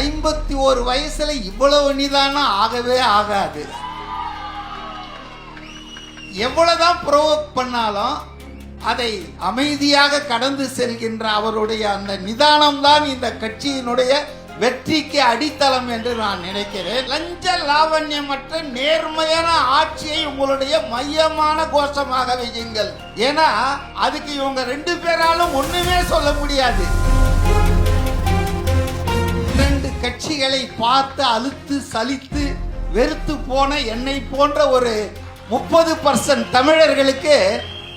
ஐம்பத்தி ஒரு வயசுல இவ்வளவு நிதானம் ஆகவே ஆகாது. எவ்வளவுதான் ப்ரோவோக் பண்ணாலும் அதை அமைதியாக கடந்து செல்கின்ற அவருடைய அந்த நிதானம் தான் இந்த கட்சியினுடைய வெற்றிக்கு அடித்தளம் என்று நான் நினைக்கிறேன். லஞ்ச லாவண்யமற்ற நேர்மையான ஆட்சியை உங்களுடைய மையமான கோஷமாக வையுங்கள். ஏன்னா அதுக்கு இவங்க ரெண்டு பேராலும் ஒண்ணுமே சொல்ல முடியாது. கட்சிகளை பார்த்து அழுத்து சலித்து வெறுத்து போன என்னை போன்ற ஒரு முப்பது பர்சன்ட் தமிழர்களுக்கு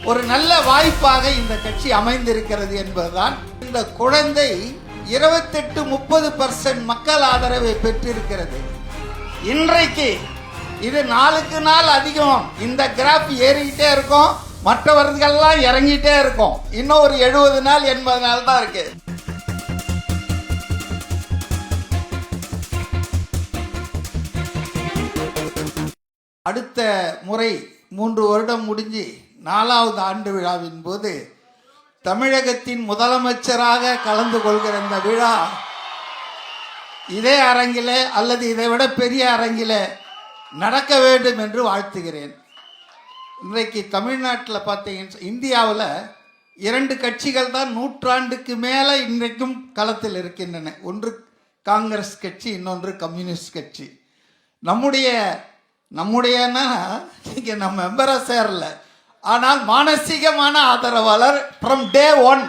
ஒரு நல்ல வாய்ப்பாக இந்த கட்சி அமைந்திருக்கிறது என்பதுதான். இந்த குழந்தை இருபத்தெட்டு முப்பது பர்சன்ட் மக்கள் ஆதரவை பெற்றிருக்கிறது. இன்றைக்கு இது நாளுக்கு நாள் அதிகம். இந்த கிராஃப் ஏறிக்கிட்டே இருக்கும். மற்றவர்கள்லாம் இறங்கிட்டே இருக்கும். இன்னும் ஒரு எழுபது நாள் எண்பது நாள் தான் இருக்கு. அடுத்த முறை மூன்று வருடம் முடிஞ்சு நாலாவது ஆண்டு விழாவின் போது தமிழகத்தின் முதலமைச்சராக கலந்து கொள்கிற இந்த விழா இதே அரங்கிலே அல்லது இதை விட பெரிய அரங்கிலே நடக்க வேண்டும் என்று வாழ்த்துகிறேன். இன்றைக்கு தமிழ்நாட்டில் பார்த்தீங்கன்னா இந்தியாவில் இரண்டு கட்சிகள் தான் நூற்றாண்டுக்கு மேலே இன்றைக்கும் களத்தில் இருக்கின்றன. ஒன்று காங்கிரஸ் கட்சி இன்னொன்று கம்யூனிஸ்ட் கட்சி. நம்முடைய நம்முடையன்னா நீங்கள் நம்ம மெம்பராக சேரல. ஆனால் மானசீகமான ஆதரவாளர் ஃப்ரம் டே ஒன்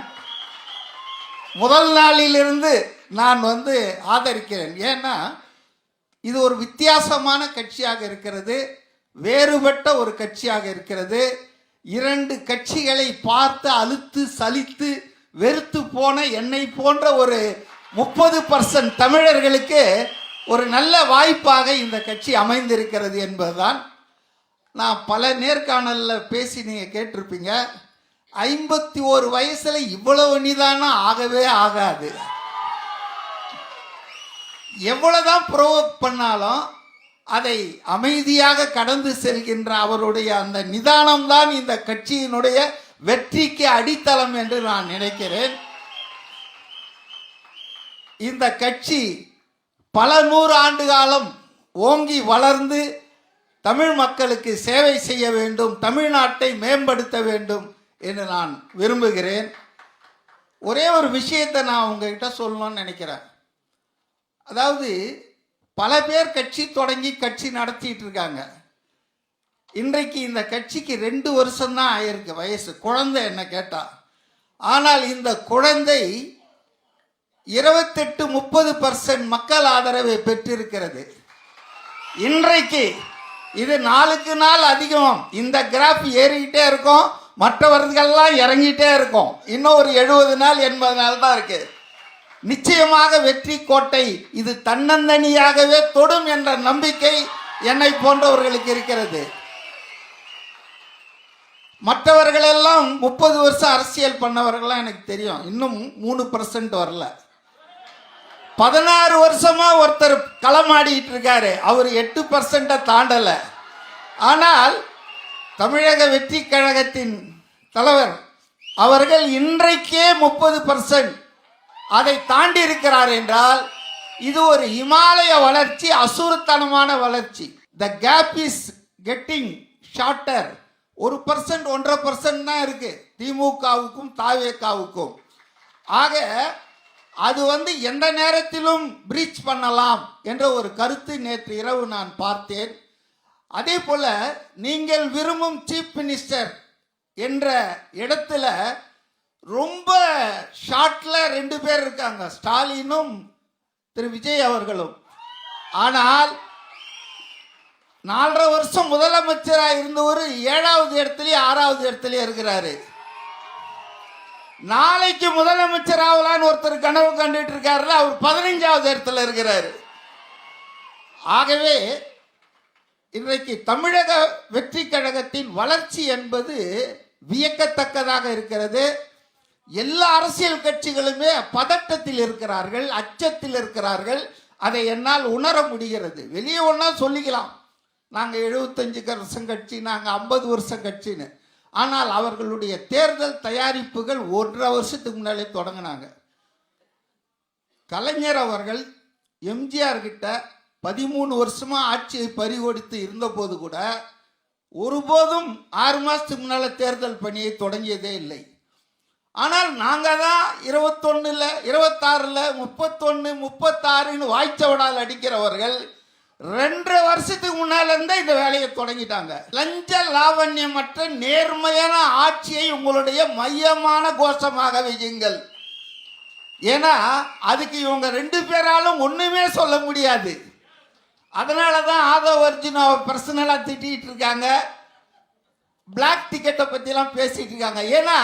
முதல் நாளிலிருந்து நான் வந்து ஆதரிக்கிறேன். ஏன்னா இது ஒரு வித்தியாசமான கட்சியாக இருக்கிறது. வேறுபட்ட ஒரு கட்சியாக இருக்கிறது. இரண்டு கட்சிகளை பார்த்து அழுத்து சலித்து வெறுத்து போன என்னை போன்ற ஒரு முப்பது பர்சன்ட் தமிழர்களுக்கு ஒரு நல்ல வாய்ப்பாக இந்த கட்சி அமைந்திருக்கிறது என்பதுதான். நான் பல நேர்காணலில் பேசி நீங்கள் கேட்டிருப்பீங்க. ஐம்பத்தி ஒரு வயசில் இவ்வளவு நிதானம் ஆகவே ஆகாது. எவ்வளவுதான் ப்ரோவோக் பண்ணாலும் அதை அமைதியாக கடந்து செல்கின்ற அவருடைய அந்த நிதானம் தான் இந்த கட்சியினுடைய வெற்றிக்கு அடித்தளம் என்று நான் நினைக்கிறேன். இந்த கட்சி பல நூறு ஆண்டு காலம் ஓங்கி வளர்ந்து தமிழ் மக்களுக்கு சேவை செய்ய வேண்டும் தமிழ்நாட்டை மேம்படுத்த வேண்டும் என்று நான் விரும்புகிறேன். ஒரே ஒரு விஷயத்தை நான் உங்ககிட்ட சொல்லணும்னு நினைக்கிறேன். அதாவது பல பேர் கட்சி தொடங்கி கட்சி நடத்திட்டு இருக்காங்க. இன்றைக்கு இந்த கட்சிக்கு ரெண்டு வருஷம்தான் ஆயிருக்கு வயசு. குழந்தை என்ன கேட்டா. ஆனால் இந்த குழந்தை இருபத்தெட்டு முப்பது பர்சன்ட் மக்கள் ஆதரவை பெற்றிருக்கிறது. இன்றைக்கு இது நாளுக்கு நாள் அதிகம். இந்த கிராஃப் ஏறிக்கிட்டே இருக்கும். மற்றவர்கள்லாம் இறங்கிட்டே இருக்கும். இன்னும் ஒரு எழுபது நாள் எண்பது நாள் தான் இருக்கு. நிச்சயமாக வெற்றி கோட்டை இது தன்னந்தனியாகவே தொடும் என்ற நம்பிக்கை என்னை போன்றவர்களுக்கு இருக்கிறது. மற்றவர்களெல்லாம் முப்பது வருஷம் அரசியல் பண்ணவர்கள்லாம் எனக்கு தெரியும். இன்னும் மூணு பர்சன்ட் வரல. பதினாறு வருஷமா ஒருத்தர் களமாடிட்டு இருக்காரு அவர் எட்டு பர்சன்ட்டை தாண்டல. ஆனால் தமிழக வெற்றி கழகத்தின் தலைவர் அவர்கள் இன்றைக்கே முப்பது பர்சன்ட் அதை தாண்டி இருக்கிறார் என்றால் இது ஒரு இமாலய வளர்ச்சி அசுரத்தனமான வளர்ச்சி. The gap is getting shorter ஒரு பர்சன்ட் ஒன்றரை பர்சன்ட் தான் இருக்கு. திமுகவுக்கும் தாவேக்காவுக்கும். ஆக அது வந்து எந்த நேரத்திலும் பிரீச் பண்ணலாம் என்ற ஒரு கருத்து நேற்று இரவு நான் பார்த்தேன். அதே போல நீங்கள் விரும்பும் சீஃப் மினிஸ்டர் என்ற இடத்துல ரொம்ப ஷார்ட்ல ரெண்டு பேர் இருக்காங்க ஸ்டாலினும் திரு விஜய் அவர்களும். ஆனால் நாலரை வருஷம் முதலமைச்சராக இருந்தவர் ஏழாவது இடத்துலயே ஆறாவது இடத்துலயே இருக்கிறாரு. நாளைக்கு முதலமைச்சர் ஆகலான்னு ஒருத்தர் கனவு கண்டுட்டு இருக்காருல அவர் பதினைஞ்சாவது இடத்துல இருக்கிறாரு. ஆகவே இன்றைக்கு தமிழக வெற்றி கழகத்தின் வளர்ச்சி என்பது வியக்கத்தக்கதாக இருக்கிறது. எல்லா அரசியல் கட்சிகளுமே பதட்டத்தில் இருக்கிறார்கள் அச்சத்தில் இருக்கிறார்கள். அதை என்னால் உணர முடிகிறது. வெளியே ஒன்றா சொல்லிக்கலாம். நாங்கள் எழுபத்தஞ்சு வருஷம் கட்சி நாங்கள் ஐம்பது வருஷம் கட்சின்னு. ஆனால் அவர்களுடைய தேர்தல் தயாரிப்புகள் ஒன்றரை வருஷத்துக்கு முன்னாலே தொடங்கினாங்க. கலைஞர் அவர்கள் எம்ஜிஆர் கிட்ட பதிமூணு வருஷமா ஆட்சியை பறிகொடுத்து இருந்தபோது கூட ஒருபோதும் ஆறு மாதத்துக்கு முன்னால் தேர்தல் பணியை தொடங்கியதே இல்லை. ஆனால் நாங்கள் தான் இருபத்தொன்னில் இருபத்தாறுல முப்பத்தொன்று முப்பத்தாறுன்னு வாய்ச்சவடால் அடிக்கிறவர்கள் ரெண்டரை வருஷத்துக்கு முன்னால இருந்தே இந்த வேலையை தொடங்கிட்டாங்க. லஞ்ச லாவண்யமற்ற நேர்மையான ஆட்சியை உங்களுடைய மையமான கோஷமாக வையுங்கள். ஏன்னா அதுக்கு இவங்க ரெண்டு பேராலும் ஒன்றுமே சொல்ல முடியாது. அதனால தான் ஆதவ் அர்ஜுனாவை பர்சனலாக திட்டிகிட்டு இருக்காங்க. பிளாக் டிக்கெட்டை பற்றிலாம் பேசிகிட்டு இருக்காங்க. ஏன்னா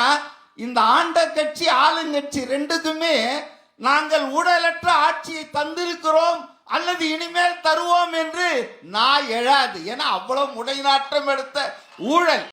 இந்த ஆண்ட கட்சி ஆளுங்கட்சி ரெண்டுக்குமே நாங்கள் ஊழலற்ற ஆட்சியை தந்திருக்கிறோம். அல்லது இனிமேல் தருவோம் என்று நான் எழாது. ஏன்னா அவ்வளவு முடைநாட்டம் எடுத்த ஊழல்.